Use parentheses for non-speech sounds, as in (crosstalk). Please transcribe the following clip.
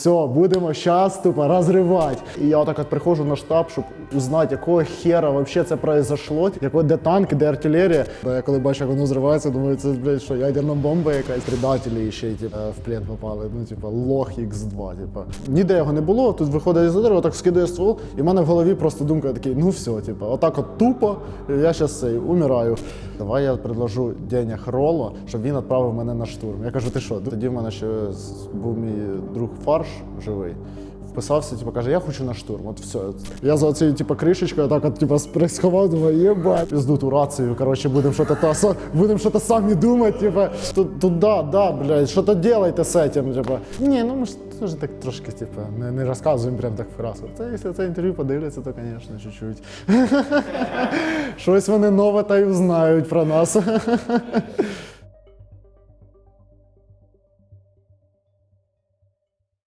Все, будемо щас тупо розривати. І я отак от приходжу на штаб, щоб узнати, якого хера вообще це произошло, який де танк, де артилерія. Бо я коли бачу, як воно зривається, думаю, це блядь, що ядерна бомба якась. Предателі ще типу, в плен попали. Ну, типу, лох X2, типу. Ніде його не було. Тут виходить із дерева, так скидає ствол, і в мене в голові просто думка такий, ну все, типу, отак от тупо, я зараз цей умираю. Давай я предложу денег Роло, щоб він відправив мене на штурм. Я кажу, ти що? Тоді в мене ще був мій друг фарш живий. Вписався, типу, каже, я хочу на штурм. От все. Я за цією типу, кришечкою так от, типу, сховав, думаю, єбать, пізду ту рацію, коротше, будемо щось та, будемо щось самі думати, типу, тут, тут да, да, блядь, що то делайте з цим, типу. Ні, ну ми ж теж так трошки, типу, не, не розказуємо прям так фразу. Та якщо це інтерв'ю подивляться, то, звісно, чуть-чуть. (laughs) Щось вони нове та й узнають про нас. (laughs)